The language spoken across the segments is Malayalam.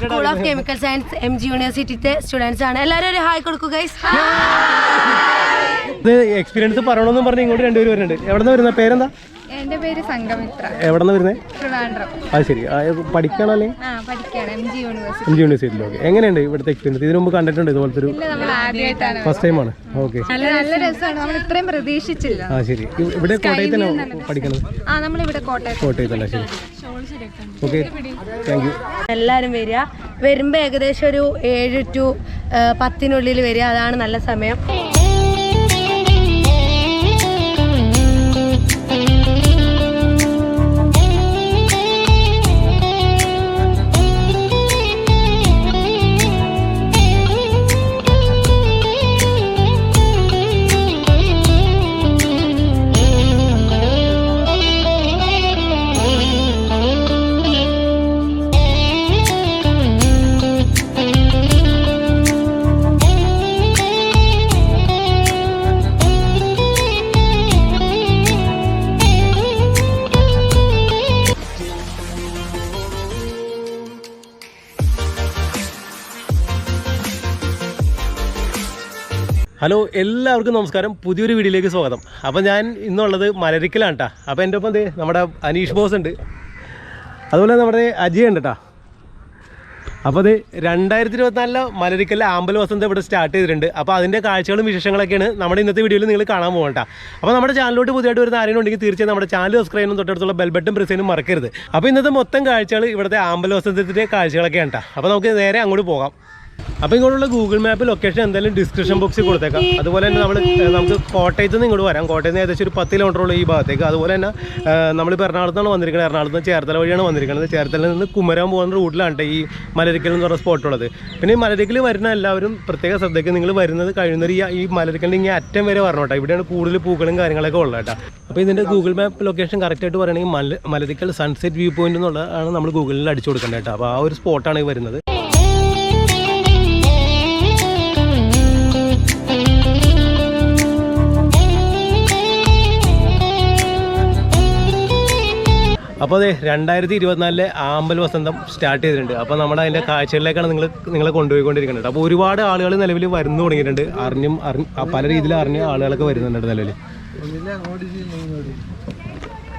School of chemical science M G യൂണിവേഴ്സിറ്റിത്തെ students ആണ്. എല്ലാവരും ഒരു ഹായ് കൊടുക്കൂ ഗൈസ് ഇത് എക്സ്പീരിയൻസ് പറയണമെന്ന് പറഞ്ഞ് ഇങ്ങോട്ട് രണ്ടുപേരും വരുന്നുണ്ട്. എവിടെ നിന്ന് വരുന്നത് പേരെന്താ? എന്റെ പേര് സംഗമിത്ര എവിടെ നിന്ന് വരുന്നത് ട്രിവാൻഡ്രം. അത് ശരി. ആ, പഠിക്കണോ അല്ലെങ്കിൽ ആ പഠിക്കാണ്. M G university M G എങ്ങനെയുണ്ട് ഇവിടുത്തെ എക്സ്പീരിയൻസ് ഇതിനു മുമ്പ് കണ്ടിട്ടുണ്ട് ഇതുപോലത്തെ ഒരു നമ്മൾ ആദ്യമായിട്ടാണ് ഫസ്റ്റ് ടൈമാണ് ഓക്കെ നല്ല നല്ല രസമാണ്. നമ്മൾ ഇത്രയും പ്രതീക്ഷിച്ചില്ല. ആ ശരി. ഇവിടെ കോട്ടയത്ത് തന്നെ പഠിക്കണത്? ആ നമ്മളിവിടെ കോട്ടയത്ത്. കോട്ടയത്തല്ല? ശരി. ഓക്കെ താങ്ക് യു എല്ലാവരും വരിക. വരുമ്പോൾ ഏകദേശം ഒരു ഏഴ് ടു പത്തിനുള്ളിൽ വരിക. അതാണ് നല്ല സമയം. ഹലോ എല്ലാവർക്കും നമസ്കാരം. പുതിയൊരു വീഡിയോയിലേക്ക് സ്വാഗതം. അപ്പോൾ ഞാൻ ഇന്നുള്ളത് മലരിക്കലാണ് കേട്ടോ അപ്പോൾ എന്റെ ഒപ്പം നമ്മുടെ അനീഷ് ബോസ് ഉണ്ട്. അതുപോലെ നമ്മുടെ അജയ് ഉണ്ട് കേട്ടോ അപ്പോൾ അത് രണ്ടായിരത്തി ഇരുപത്തിനാലിലെ മലരിക്കലിലെ ആമ്പൽ ഇവിടെ സ്റ്റാർട്ട് ചെയ്തിട്ടുണ്ട്. അപ്പോൾ അതിന്റെ കാഴ്ചകളും വിശേഷങ്ങളൊക്കെയാണ് നമ്മുടെ ഇന്നത്തെ വീഡിയോയിൽ നിങ്ങൾ കാണാൻ പോകണ്ട അപ്പോൾ നമ്മുടെ ചാനലിലോട്ട് പുതിയതായിട്ട് വരുന്ന ആരെങ്കിലും ഉണ്ടെങ്കിൽ തീർച്ചയായും നമ്മുടെ ചാനൽ സബ്സ്ക്രൈബ് ചെയ്യുന്ന തൊട്ടടുത്തുള്ള ബെൽബട്ടും പ്രസ് ചെയ്യാനും മറക്കരുത്. അപ്പോൾ ഇന്നത്തെ മൊത്തം കാഴ്ചകൾ ഇവിടുത്തെ ആമ്പൽ വസന്തത്തിന്റെ കാഴ്ചകളൊക്കെയാണ് കേട്ടോ അപ്പോൾ നമുക്ക് നേരെ അങ്ങോട്ട് പോകാം. അപ്പോൾ ഇങ്ങോട്ടുള്ള ഗൂഗിൾ മാപ്പ് ലൊക്കേഷൻ എന്തായാലും ഡിസ്ക്രിപ്ഷൻ ബോക്സിൽ കൊടുത്തേക്കാം. അതുപോലെ തന്നെ നമ്മൾ നമുക്ക് കോട്ടയത്ത് നിന്ന് ഇങ്ങോട്ട് വരാം. കോട്ടയത്ത് നിന്ന് ഏകദേശം ഒരു പത്ത് കിലോമീറ്ററുള്ള ഈ ഭാഗത്തേക്ക്. അതുപോലെ തന്നെ നമ്മൾ എറണാകുളത്താണ് വന്നിരിക്കുന്നത് എറണാകുളത്ത് നിന്ന് ചേർത്തല വഴിയാണ് വന്നിരിക്കുന്നത് ചേർത്തലയിൽ നിന്ന് കുമരം പോകുന്ന റൂട്ടിലാണ് ട്ടോ ഈ മലരിക്കൽ എന്ന് പറഞ്ഞ സ്പോട്ട് ഉള്ളത്. പിന്നെ ഈ മലരിക്കൽ വരുന്ന എല്ലാവരും പ്രത്യേക ശ്രദ്ധയ്ക്ക് നിങ്ങൾ വരുന്നത് കഴിയുന്നൊരു ഈ ഈ മലരിക്കലിന്റെ ഇങ്ങനെ അറ്റം വരെ വരണം കേട്ടോ. ഇവിടെയാണ് കൂടുതൽ പൂക്കളും കാര്യങ്ങളൊക്കെ ഉള്ളത് കേട്ടോ. അപ്പോൾ ഇതിന്റെ ഗൂഗിൾ മാപ്പ് ലൊക്കേഷൻ കറക്റ്റായിട്ട് പറയുകയാണെങ്കിൽ മല മലരിക്കൽ സൺസെറ്റ് വ്യൂ പോയിന്റ് എന്നുള്ളതാണ് നമ്മൾ ഗൂഗിളിൽ അടിച്ചു കൊടുക്കേണ്ടത് കേട്ടോ. അപ്പോൾ ആ ഒരു സ്പോട്ടാണ് വരുന്നത്. അപ്പോൾ അതെ രണ്ടായിരത്തി ഇരുപത്തിനാലിലെ ആമ്പൽ വസന്തം സ്റ്റാർട്ട് ചെയ്തിട്ടുണ്ട്. അപ്പോൾ നമ്മുടെ അതിന്റെ കാഴ്ചകളിലേക്കാണ് നിങ്ങൾ നിങ്ങളെ കൊണ്ടുപോയിക്കൊണ്ടിരിക്കുന്നത്. അപ്പോൾ ഒരുപാട് ആളുകൾ നിലവിൽ വരുന്നു തുടങ്ങിയിട്ടുണ്ട്. അറിഞ്ഞും അറിഞ്ഞ് ആ, പല രീതിയിൽ അറിഞ്ഞ ആളുകളൊക്കെ വരുന്നുണ്ട് നിലവിൽ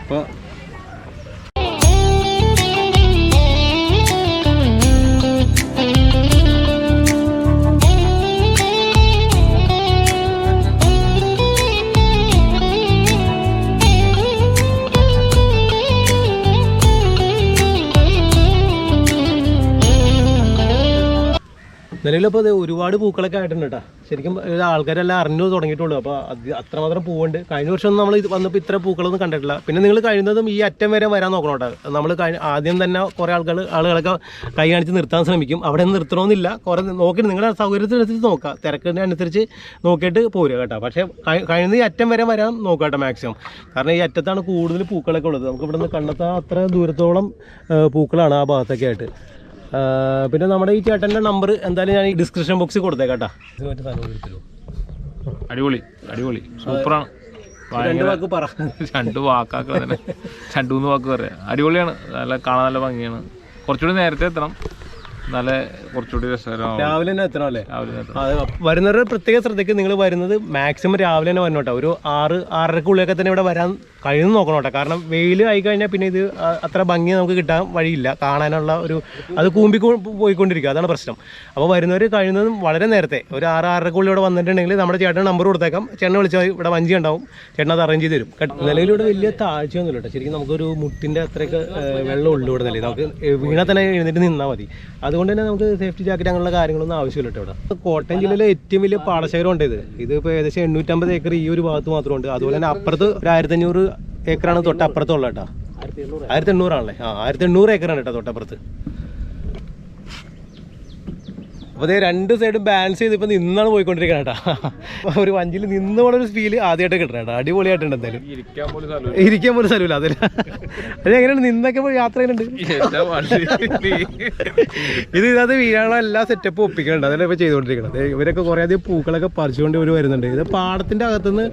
അപ്പോൾ നിലവിലിപ്പോൾ ഇത് ഒരുപാട് പൂക്കളൊക്കെ ആയിട്ടുണ്ട് കേട്ടോ ശരിക്കും ആൾക്കാരെല്ലാം അറിഞ്ഞു തുടങ്ങിയിട്ടുള്ളൂ. അപ്പോൾ അത് അത്രമാത്രം പൂവുണ്ട്. കഴിഞ്ഞ വർഷം നമ്മൾ ഇത് വന്നപ്പോൾ ഇത്ര പൂക്കളൊന്നും കണ്ടിട്ടില്ല. പിന്നെ നിങ്ങൾ കഴിയുന്നതും ഈ അറ്റം വരെ വരാൻ നോക്കണം കേട്ടോ നമ്മൾ ആദ്യം തന്നെ കുറേ ആൾക്കാർ ആളുകളൊക്കെ കൈ കാണിച്ച് നിർത്താൻ ശ്രമിക്കും. അവിടെ നിർത്തണമെന്നില്ല കുറേ നോക്കി നിങ്ങളുടെ സൗകര്യത്തിനനുസരിച്ച് നോക്കുക തിരക്കിന്റെ അനുസരിച്ച് നോക്കിയിട്ട് പോരുക കേട്ടോ. പക്ഷേ കഴിയുന്നത് കഴിയുന്ന ഈ അറ്റം വരെ വരാൻ നോക്കുക കേട്ടോ മാക്സിമം കാരണം ഈ അറ്റത്താണ് കൂടുതൽ പൂക്കളൊക്കെ ഉള്ളത്. നമുക്ക് ഇവിടെ നിന്ന് കണ്ടെത്താൻ അത്ര ദൂരത്തോളം പൂക്കളാണ് ആ ഭാഗത്തൊക്കെ ആയിട്ട്. പിന്നെ നമ്മുടെ ഈ ചേട്ടന്റെ നമ്പർ എന്തായാലും ഞാൻ ഈ ഡിസ്ക്രിപ്ഷൻ ബോക്സിൽ കൊടുത്തേക്കാട്ടാ. അടിപൊളി അടിപൊളി. സൂപ്പറാണ്. രണ്ട് വാക്ക് പറ. രണ്ട് വാക്കാക്കൾ തന്നെ രണ്ട് മൂന്ന് വാക്ക് പറയാം. അടിപൊളിയാണ്. നല്ല കാണാൻ നല്ല ഭംഗിയാണ്. കുറച്ചുകൂടി നേരത്തെ എത്തണം. നല്ല കുറച്ചുകൂടി രസകരമാവും. രാവിലെ തന്നെ എത്തണം അല്ലേ? രാവിലെ അത് വരുന്നവരുടെ പ്രത്യേക ശ്രദ്ധയ്ക്ക് നിങ്ങൾ വരുന്നത് മാക്സിമം രാവിലെ തന്നെ വരണം കേട്ടോ. ഒരു ആറ് ആറരക്കുള്ളിലൊക്കെ തന്നെ ഇവിടെ വരാൻ കഴിയുന്നു നോക്കണം കേട്ടോ. കാരണം വെയിൽ ആയി കഴിഞ്ഞാൽ പിന്നെ ഇത് അ- അത്ര ഭംഗി നമുക്ക് കിട്ടാൻ വഴിയില്ല. കാണാനുള്ള ഒരു അത് കൂമ്പി കൂ- പോയിക്കൊണ്ടിരിക്കുക അതാണ് പ്രശ്നം. അപ്പോൾ വരുന്നവർ കഴിയുന്നതും വളരെ നേരത്തെ ഒരു ആറ് ആറരക്കുള്ളിൽ ഇവിടെ വന്നിട്ടുണ്ടെങ്കിൽ നമ്മുടെ ചേട്ടൻ നമ്പർ കൊടുത്തേക്കാം. ചേട്ടനെ വിളിച്ചാൽ ഇവിടെ വഞ്ചി ഉണ്ടാവും. ചേട്ടൻ അത് അറേഞ്ച് ചെയ്ത് തരും. കേട്ടോ. നിലവിൽ ഇവിടെ വലിയ താഴ്ചയൊന്നുമില്ല കേട്ടോ. ശരിക്കും നമുക്കൊരു മുട്ടിന്റെ അത്രയൊക്കെ ഏഹ്, വെള്ളം ഉള്ളു ഇവിടെ നിലയിൽ നമുക്ക് വീണാൽ തന്നെ എഴുന്നേറ്റ് നിന്നാൽ മതി. അതുകൊണ്ട് തന്നെ നമുക്ക് സേഫ്റ്റി ജാക്കറ്റ് അങ്ങനെയുള്ള കാര്യങ്ങളൊന്നും ആവശ്യമില്ല കേട്ടോ ഇവിടെ. കോട്ടയം ജില്ലയിലെ ഏറ്റവും വലിയ പാടശേഖരം ഉണ്ട് ഇത്. ഇത് ഇപ്പോൾ ഏകദേശം എണ്ണൂറ്റമ്പത് ഏക്കർ ഈ ഒരു ഭാഗത്ത് മാത്രമുണ്ട്. അതുപോലെ തന്നെ അപ്പുറത്ത് ഒരു ആയിരത്തഞ്ഞൂറ് ഏക്കറാണ് തൊട്ട് ആയിരത്തി കേട്ടോ. ആയിരത്തി എണ്ണൂറാണല്ലേ ആ ആയിരത്തി എണ്ണൂറ് ഏക്കറാണ് കേട്ടോ തൊട്ടപ്പുറത്ത്. അപ്പോൾ അതേ രണ്ട് സൈഡും ബാലൻസ് ചെയ്ത് ഇപ്പം നിന്നാണ് പോയിക്കൊണ്ടിരിക്കുന്നത് കേട്ടോ ഒരു വഞ്ചിയിൽ നിന്നുകൊണ്ട് ഒരു ഫീൽ ആദ്യമായിട്ട് കിട്ടണം കേട്ടോ അടിപൊളിയായിട്ടുണ്ട് എന്തായാലും. ഇരിക്കാൻ പോലും സ്ഥലമില്ല. അതിൽ അത് എങ്ങനെയാണ് നിന്നൊക്കെ പോയി യാത്ര ചെയ്യുന്നുണ്ട് ഇത് ഇതിനകത്ത് വീഴാനുള്ള എല്ലാ സെറ്റപ്പും ഒപ്പിക്കുന്നുണ്ട് അതല്ലേ ഇപ്പോൾ ചെയ്തുകൊണ്ടിരിക്കുന്നത് ഇവരൊക്കെ കുറേ അധികം പൂക്കളൊക്കെ പറിച്ചുകൊണ്ട് ഇവർ വരുന്നുണ്ട്. ഇത് പാടത്തിന്റെ അകത്തുനിന്ന്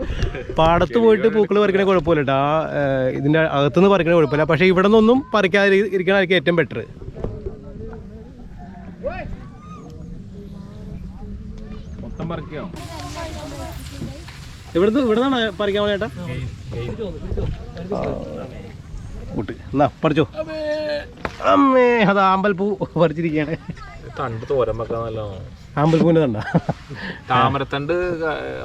പാടത്ത് പോയിട്ട് പൂക്കൾ പറിക്കണ കുഴപ്പമില്ല കേട്ടോ ആ ഇതിന്റെ അകത്തുനിന്ന് പറിക്കണ കുഴപ്പമില്ല. പക്ഷേ ഇവിടെ നിന്നൊന്നും പറിക്കാതെ ഇരിക്കണമായിരിക്കും ഏറ്റവും ബെറ്റർ മൊത്തം പറിക്കോ? ഇവിടുന്ന് ഇവിടുന്നാണ് പറിക്കാൻ ചേട്ടാ കൂട്ട്. എന്നാ പറിച്ചോ. അമ്മേ അത് ആമ്പൽപ്പൂ പറിച്ചിരിക്കുകയാണ് തണ്ട് തോരൻ വെക്കാൻ നല്ലതാണ് ആമ്പൽപ്പൂവിന്റെ തണ്ട. താമരത്തണ്ട്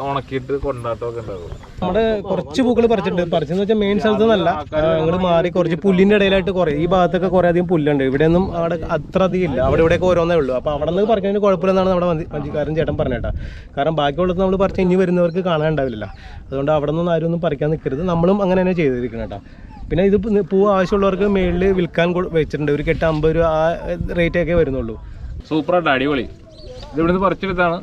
ഉണക്കിയിട്ട് കൊണ്ടാട്ടമൊക്കെ ഉണ്ടാകും നമ്മുടെ കുറച്ച് പൂക്കൾ പറിച്ചിട്ടുണ്ട്. പറിച്ചെന്ന് വെച്ചാൽ മെയിൻ സ്ഥലത്ത് നല്ല അങ്ങോട്ട് മാറി കുറച്ച് പുല്ലിന്റെ ഇടയിലായിട്ട് കുറേ ഈ ഭാഗത്തൊക്കെ കുറേ അധികം പുല്ലുണ്ട്. ഇവിടെയൊന്നും അവിടെ അത്ര അധികം ഇല്ല. അവിടെ ഇവിടെയൊക്കെ ഓരോന്നേ ഉള്ളൂ. അപ്പോൾ അവിടെ നിന്ന് പറിക്കുന്നതിന് കുഴപ്പമില്ലെന്നാണ് നമ്മുടെ മഞ്ചിക്കാരൻ വഞ്ചിക്കാരൻ ചേട്ടൻ പറഞ്ഞേട്ടാ കാരണം ബാക്കിയുള്ളത് നമ്മൾ പറിച്ച് ഇനി വരുന്നവർക്ക് കാണാൻ ഉണ്ടാവില്ല അതുകൊണ്ട് അവിടെ നിന്നും ആരും ഒന്നും പറിക്കാൻ നിൽക്കരുത് നമ്മളും അങ്ങനെ തന്നെ ചെയ്തിരിക്കണം കേട്ടോ. പിന്നെ ഇത് പൂ- ആവശ്യമുള്ളവർക്ക് മേളിൽ വിൽക്കാൻ വെച്ചിട്ടുണ്ട്. ഒരു കെട്ട് അമ്പത് രൂപ ആ റേറ്റ് ഒക്കെ വരുന്നുള്ളൂ. സൂപ്പറായിട്ട് അടിപൊളി. ഇത് ഇവിടുന്ന് പറിച്ചെടുത്താണ്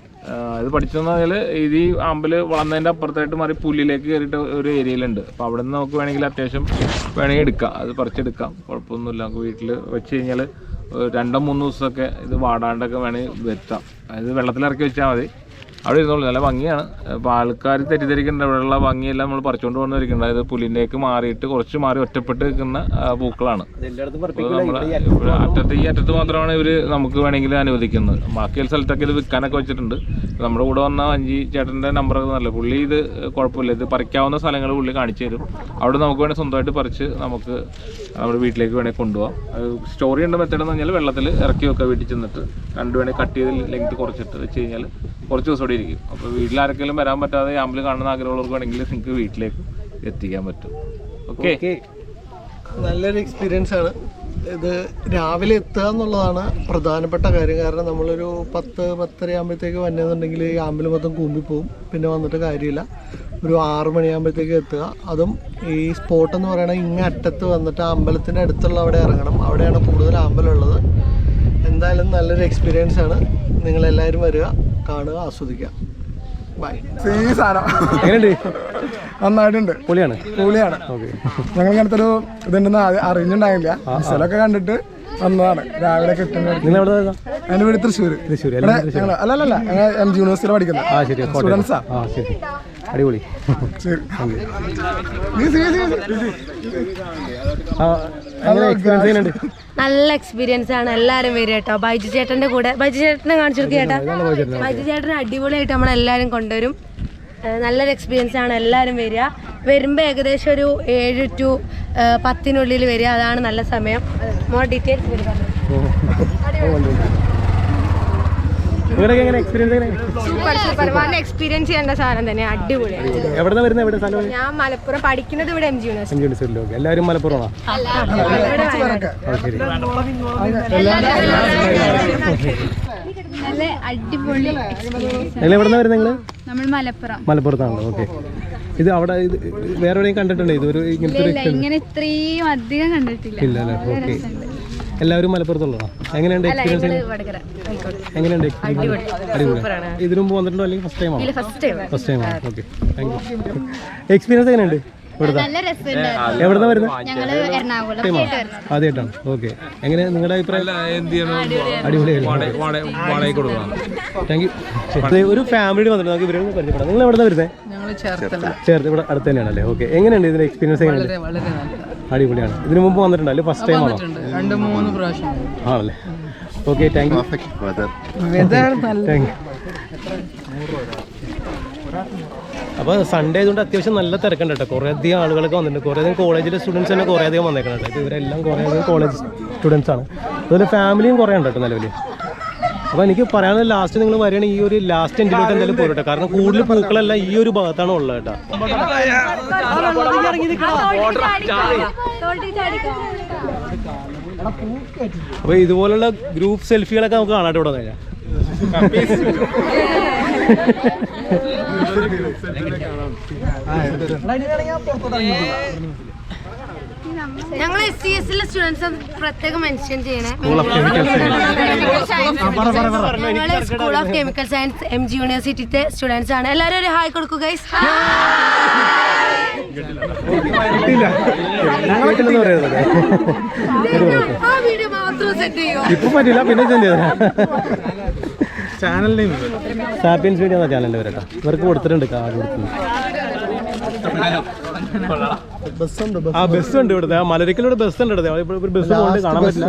ഇത് പഠിച്ചതെന്ന് പറഞ്ഞാൽ ഇത് ഈ അമ്പൽ വളർന്നതിന്റെ അപ്പുറത്തായിട്ട് മാറി പുല്ലിലേക്ക് കയറിയിട്ട് ഒരു ഏരിയയിലുണ്ട്. അപ്പോൾ അവിടെ നിന്ന് നമുക്ക് വേണമെങ്കിൽ അത്യാവശ്യം വേണമെങ്കിൽ എടുക്കാം. അത് പറിച്ചെടുക്കാം. കുഴപ്പമൊന്നുമില്ല. നമുക്ക് വീട്ടിൽ വെച്ച് കഴിഞ്ഞാൽ രണ്ടോ മൂന്നോ ദിവസമൊക്കെ ഇത് വാടാണ്ടൊക്കെ വേണമെങ്കിൽ വെത്താം അതായത് വെള്ളത്തിലിറക്കി വെച്ചാൽ മതി. അവിടെ ഇരുന്നോളൂ. നല്ല ഭംഗിയാണ്. അപ്പോൾ ആൾക്കാർ തെറ്റിദ്ധരിക്കുന്നുണ്ട്. ഇവിടെയുള്ള ഭംഗിയെല്ലാം നമ്മൾ പറിച്ചുകൊണ്ട് വന്നിരിക്കുന്നത് അതായത് പുലിന്റെയൊക്കെ മാറിയിട്ട് കുറച്ച് മാറി ഒറ്റപ്പെട്ട് നിൽക്കുന്ന പൂക്കളാണ്. നമ്മുടെ അറ്റത്ത് ഈ അറ്റത്ത് മാത്രമാണ് ഇവർ നമുക്ക് വേണമെങ്കിൽ അനുവദിക്കുന്നത്. ബാക്കിയുള്ള സ്ഥലത്തൊക്കെ ഇത് വിൽക്കാനൊക്കെ വെച്ചിട്ടുണ്ട്. നമ്മുടെ കൂടെ വന്ന അഞ്ചി ചേട്ടന്റെ നമ്പർ നല്ല പുള്ളി ഇത് കുഴപ്പമില്ല. ഇത് പറിക്കാവുന്ന സ്ഥലങ്ങൾ പുള്ളി കാണിച്ചു തരും. അവിടെ നമുക്ക് വേണമെങ്കിൽ സ്വന്തമായിട്ട് പറിച്ച് നമുക്ക് നമ്മുടെ വീട്ടിലേക്ക് വേണമെങ്കിൽ കൊണ്ടുപോകാം. സ്റ്റോറി ഉണ്ട്. മെത്തേഡ് എന്ന് പറഞ്ഞാൽ വെള്ളത്തിൽ ഇറക്കി വെക്കുക വീട്ടിൽ ചെന്നിട്ട്. രണ്ട് വേണമെങ്കിൽ കട്ട് ചെയ്ത് ലെങ്ത് കുറച്ചിട്ട് വെച്ച് കഴിഞ്ഞാൽ കുറച്ച് ദിവസം കൂടി ഇരിക്കും. അപ്പോൾ വീട്ടിൽ ആർക്കെങ്കിലും വരാൻ പറ്റാതെ ആമ്പിൾ കാണുന്ന ആഗ്രഹമുള്ളവർക്ക് വേണമെങ്കിൽ നിങ്ങൾക്ക് വീട്ടിലേക്ക് എത്തിക്കാൻ പറ്റും. ഓക്കെ നല്ലൊരു എക്സ്പീരിയൻസ് ആണ്. ഇത് രാവിലെ എത്തുക എന്നുള്ളതാണ് പ്രധാനപ്പെട്ട കാര്യം. കാരണം നമ്മളൊരു പത്ത് പത്തര ആകുമ്പോഴത്തേക്ക് വന്നതെന്നുണ്ടെങ്കിൽ ഈ ആമ്പിൾ മൊത്തം കൂമ്പിപ്പോവും പിന്നെ വന്നിട്ട് കാര്യമില്ല. ഒരു ആറ് മണിയാകുമ്പോഴത്തേക്ക് എത്തുക. അതും ഈ സ്പോട്ട് എന്ന് പറയുന്നത് ഇങ്ങ അറ്റത്ത് വന്നിട്ട് അമ്പലത്തിന്റെ അടുത്തുള്ള അവിടെ ഇറങ്ങണം. അവിടെയാണ് കൂടുതൽ അമ്പലമുള്ളത് എന്തായാലും നല്ലൊരു എക്സ്പീരിയൻസ് ആണ്. നിങ്ങളെല്ലാവരും വരിക. കാണുക ആസ്വദിക്കുക ബൈ സാധനം. എങ്ങനെയുണ്ട്? നന്നായിട്ടുണ്ട്. പൊളിയാണ്? പൊളിയാണ്. ഞങ്ങൾ ഇങ്ങനത്തെ ഒരു ഇതുണ്ടെന്ന് അറിഞ്ഞിട്ടുണ്ടായില്ല. സ്ഥലമൊക്കെ കണ്ടിട്ട് വന്നതാണ്. രാവിലെ കിട്ടുന്ന നിങ്ങൾ എവിടെ നിന്നാ? എന്റെ വീട് തൃശ്ശൂർ. തൃശ്ശൂർ അല്ല അല്ല അല്ലല്ല ഞങ്ങൾ എം ജി യൂണിവേഴ്സിറ്റിയിൽ പഠിക്കുന്നത്. സ്റ്റുഡൻസാ അടിപൊളി. ശരി. ചെയ്യുന്നുണ്ട്. നല്ല എക്സ്പീരിയൻസ് ആണ്. എല്ലാരും വരിക കേട്ടോ. ബൈജു ചേട്ടന്റെ കൂടെ. ബൈജു ചേട്ടനെ കാണിച്ചു കൊടുക്കുക ചേട്ടാ. ബൈജു ചേട്ടനെ അടിപൊളിയായിട്ട് നമ്മളെല്ലാരും കൊണ്ടുവരും. നല്ലൊരു എക്സ്പീരിയൻസ് ആണ് എല്ലാവരും വരിക. വരുമ്പോൾ ഏകദേശം ഒരു ഏഴ് ടു പത്തിനുള്ളിൽ വരിക. അതാണ് നല്ല സമയം. മോർ ഡീറ്റെയിൽസ് വരിക നിങ്ങളുടെ എങ്ങനെ എക്സ്പീരിയൻസ് എങ്ങനെ? സൂപ്പർ സൂപ്പർ വന്ന് എക്സ്പീരിയൻസ് ചെയ്യേണ്ട സാധനം തന്നെ. അടിപൊളിയാണ്. എവിടെ നിന്ന് വരുന്നത് എവിടെ സ്ഥലം? ഞാൻ മലപ്പുറം പഠിക്കുന്നത് ഇവിടെ എം ജി യൂണിവേഴ്സിറ്റി അഞ്ചു യൂണിവേഴ്സിറ്റിയിൽ ഓക്കെ എല്ലാവരും മലപ്പുറമാണോ നല്ല അടിപൊളി നിങ്ങൾ എവിടെ നിന്ന് വരുന്നത് നിങ്ങൾ നമ്മൾ മലപ്പുറം. മലപ്പുറത്താണല്ലോ ഓക്കെ ഇത് അവിടെ ഇത് വേറെ എവിടെയും കണ്ടിട്ടുണ്ടോ? ഒരു ഇല്ല ഇങ്ങനെ ഇത്രയും അധികം കണ്ടിട്ടില്ല. ഇല്ല ഓക്കെ എല്ലാവരും മലപ്പുറത്തുള്ളതാ. എങ്ങനെയുണ്ട് എക്സ്പീരിയൻസ് എങ്ങനെയുണ്ട് എക്സ്പീരിയൻസ് അടിപൊളി. ഇതിനു മുമ്പ് വന്നിട്ടുണ്ടോ അല്ലെങ്കിൽ ഫസ്റ്റ് ടൈം ആണോ? ഫസ്റ്റ് ടൈം ഫസ്റ്റ് ടൈം ആണ്. ഓക്കെ താങ്ക് യു എക്സ്പീരിയൻസ് എങ്ങനെയുണ്ട്? ഇവിടുത്തെ? നല്ല രസമുണ്ട്. എവിടെ നിന്ന് വരുന്നത് ആദ്യമായിട്ടാണ്. ഓക്കെ എങ്ങനെ നിങ്ങളുടെ അഭിപ്രായം? അടിപൊളിയായിരുന്നു താങ്ക് യു ഒരു ഫാമിലി വന്നിട്ട് നമുക്ക് ഇവരെ ഒന്ന് പരിചയപ്പെടാം. നിങ്ങൾ എവിടെ നിന്ന് വരുന്നത് ചേർത്ത് ഇവിടെ അടുത്ത് തന്നെയാണല്ലേ? ഓക്കെ എങ്ങനെയുണ്ട് ഇതിന്റെ എക്സ്പീരിയൻസ് എങ്ങനെയുണ്ട്? അടിപൊളിയാണ്. ഇതിനു മുമ്പ് വന്നിട്ടുണ്ടോ അല്ലെങ്കിൽ ഫസ്റ്റ് ടൈം ആണോ? രണ്ട് മൂന്ന് പ്രാവശ്യം ആണല്ലേ? Okay thank you thank you അപ്പോൾ സൺഡേ ആയതുകൊണ്ട് അത്യാവശ്യം നല്ല തിരക്കുണ്ട് കേട്ടോ. കുറേ അധികം ആളുകളൊക്കെ വന്നിട്ടുണ്ട്. കുറേ അധികം കോളേജിലെ സ്റ്റുഡൻസ് തന്നെ കുറേ അധികം വന്നേക്കണം കേട്ടോ. ഇവരെല്ലാം കുറേ അധികം കോളേജ് സ്റ്റുഡൻസ് ആണ്. അതുപോലെ ഫാമിലിയും കുറേ ഉണ്ട് കേട്ടോ നിലവിൽ അപ്പോൾ എനിക്ക് പറയാനുള്ള ലാസ്റ്റ് നിങ്ങൾ വരികയാണെങ്കിൽ ഈ ഒരു ലാസ്റ്റ് എൻഡിലോട്ട് എന്തായാലും പോരട്ടെ. കാരണം കൂടുതൽ പൂക്കളെല്ലാം ഈ ഒരു ഭാഗത്താണ് ഉള്ളത് കേട്ടോ. അപ്പോൾ ഇതുപോലുള്ള ഗ്രൂപ്പ് സെൽഫികളൊക്കെ നമുക്ക് കാണാട്ടോ ഇവിടെ കഴിഞ്ഞാൽ ഞങ്ങൾ എസ് സി എസിലെ സ്റ്റുഡൻസ് പ്രത്യേകം മെൻഷൻ ചെയ്യണേ. ഞങ്ങൾ school of chemical science M G യൂണിവേഴ്സിറ്റിത്തെ students ആണ്. എല്ലാവരും ഒരു ഹായ് കൊടുക്കൂ ഗൈസ് വീട്ടിലെന്ന് പറയുന്നത് ആ വീഡിയോ മാത്രം സെറ്റ് ചെയ്യോ? ഇപ്പൊ പറ്റില്ല പിന്നെ send channel name Sapiens Media ചാനലിന്റെ വരട്ടോ ഇവർക്ക് കൊടുത്തിട്ടുണ്ട് കാർഡ് കൊടുത്തിട്ടുണ്ട്. ആ ബസ് ഉണ്ട് ഇവിടുത്തെ മലരിക്കലൂടെ ബസ് ഉണ്ട് ഇവിടുത്തെ ഒരു ബസ് കൊണ്ട് കാണാൻ പറ്റില്ല.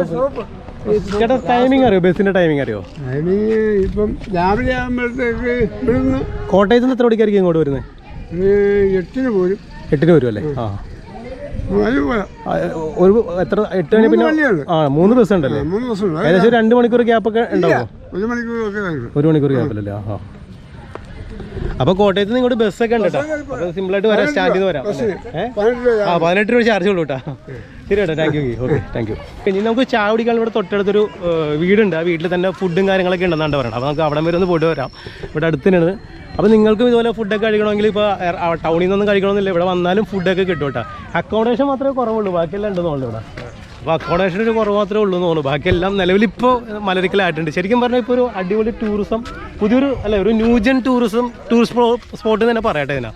ചേട്ടാ ടൈമിംഗ് അറിയോ? ബസ്സിന്റെ ടൈമിംഗ് അറിയോ? ടൈമിംഗ് ഇപ്പം രാവിലെ ആകുമ്പോഴത്തേക്ക് ഇവിടുന്ന് കോട്ടയത്ത് നിന്ന് എത്ര മണിക്കായിരിക്കും ഇങ്ങോട്ട് വരുന്നത് എട്ടിന് പോരും. എട്ടിന് വരും അല്ലേ? ആ. ഒരു എത്ര എട്ട് മണി പിന്നെ ആ മൂന്ന് ബസ് ഉണ്ടല്ലേ ഏകദേശം ഒരു രണ്ട് മണിക്കൂർ ഗ്യാപ്പ് ഒക്കെ ഉണ്ടാവും ഒരു മണിക്കൂർ ഗ്യാപ്പിലല്ലേ? ആ ആ. അപ്പൊ കോട്ടയത്ത് നിന്ന് ഇങ്ങോട്ട് ബസ്സൊക്കെ ഉണ്ട് കേട്ടോ അപ്പൊ സിമ്പിൾ ആയിട്ട് വരാം സ്റ്റാൻഡിൽ നിന്ന് വരാം. ആ പതിനെട്ട് രൂപ ചാർജ് ഉള്ളൂ കേട്ടോ. ശരി കേട്ടോ thank you okay thank you ഇനി നമുക്ക് ചായ കുടിക്കാൻ ഇവിടെ തൊട്ടടുത്തൊരു വീടുണ്ട്. ആ വീട്ടിൽ തന്നെ ഫുഡും കാര്യങ്ങളൊക്കെ ഉണ്ടെന്നാണ് പറയണം അപ്പോൾ നമുക്ക് അവിടെ വരെ ഒന്ന് പോയിട്ട് വരാം. ഇവിടെ അടുത്ത് തന്നെയാണ് അപ്പോൾ നിങ്ങൾക്കും ഇതുപോലെ ഫുഡൊക്കെ കഴിക്കണമെങ്കിൽ ഇപ്പോൾ ടൗണിൽ നിന്നൊന്നും കഴിക്കണമെന്നില്ല. ഇവിടെ വന്നാലും ഫുഡൊക്കെ കിട്ടും കേട്ടോ. അക്കോമഡേഷൻ മാത്രമേ കുറവുള്ളൂ. ബാക്കിയെല്ലാം ഉണ്ടെന്നുള്ളൂ ഇവിടെ. അപ്പോൾ അക്കോമഡേഷൻ ഒരു കുറവ് മാത്രമേ ഉള്ളൂ എന്ന് തോന്നുന്നു ബാക്കിയെല്ലാം നിലവിലിപ്പോൾ മലരിക്കലായിട്ടുണ്ട്. ശരിക്കും പറഞ്ഞാൽ ഇപ്പോൾ ഒരു അടിപൊളി ടൂറിസം പുതിയൊരു അല്ല ഒരു ന്യൂജൻ ടൂറിസം ടൂറിസ്റ്റ് സ്പോട്ട് തന്നെ പറയട്ടെ ഇതിനാ.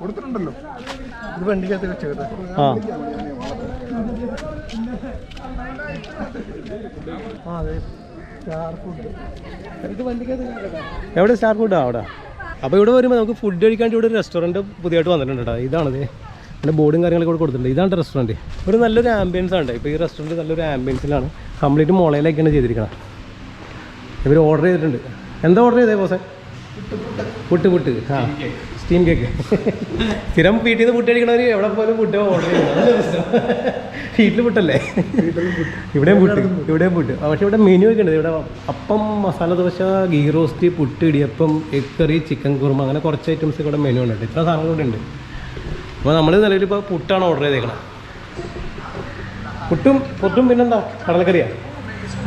കൊടുത്തിട്ടുണ്ടല്ലോ. ഇത് വണ്ടിക്കകത്ത് വെച്ചേക്കട്ടെ ആ. ആ അതെ. എവിടെ സ്റ്റാർ ഫുഡാ അവിടെ? അപ്പോൾ ഇവിടെ വരുമ്പോൾ നമുക്ക് ഫുഡ് കഴിക്കാൻ ഇവിടെ റെസ്റ്റോറന്റ് റെസ്റ്റോറന്റ് പുതിയതായിട്ട് വന്നിട്ടുണ്ട് കേട്ടോ ഇതാണത് അതിന്റെ ബോർഡും കാര്യങ്ങളൊക്കെ ഇവിടെ കൊടുത്തിട്ടുണ്ട്. ഇതാണ് റെസ്റ്റോറന്റ് ഒരു നല്ലൊരു ആംബിയൻസ് ആണ് ഇപ്പോൾ ഈ റെസ്റ്റോറന്റ് നല്ലൊരു ആംബിയൻസിലാണ് കംപ്ലീറ്റ് മുളയിലേക്കാണ് ചെയ്തിരിക്കണം. ഇവർ ഓർഡർ ചെയ്തിട്ടുണ്ട്. എന്താ ഓർഡർ ചെയ്തേ ബോസേ? പുട്ട് പുട്ട്. ആ. Steam cake. സ്ഥിരം വീട്ടിൽ നിന്ന് പുട്ട് കഴിക്കണവർ എവിടെ പോലും പുട്ട് ഓർഡർ ചെയ്യുന്നത്. വീട്ടിൽ പുട്ടല്ലേ ഇവിടെയും പുട്ട് ഇവിടെയും പുട്ട് പക്ഷെ ഇവിടെ മെനു ഒക്കെ ഉണ്ട്. ഇവിടെ appam masala dosa ghee roast puttu idiyappam egg curry chicken kurma അങ്ങനെ കുറച്ച് ഐറ്റംസ് ഇവിടെ മെനു ഉണ്ട്. ഇത്ര സാധനങ്ങൾ ഇവിടെ ഉണ്ട്. അപ്പോൾ നമ്മൾ നിലവിൽ ഇപ്പോൾ പുട്ടാണ് ഓർഡർ ചെയ്തേക്കണം. പുട്ടും പുട്ടും പിന്നെന്താ? കടലക്കറിയാ?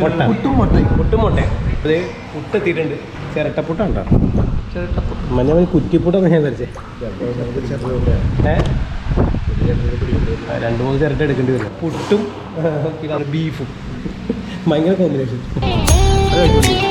മുട്ട. പുട്ടും മുട്ട പുട്ടും മുട്ട അത് പുട്ട് എത്തിയിട്ടുണ്ട്. ചിരട്ടപ്പുട്ടാണ് കേട്ടോ മഞ്ഞ മഞ്ഞ കുറ്റിപ്പുട്ടാണ് ഞാൻ ധരിച്ചേ രണ്ട് മൂന്ന് ചിരട്ട എടുക്കേണ്ടി വരും. പുട്ടും ബീഫും. ഭയങ്കര കോമ്പിനേഷൻ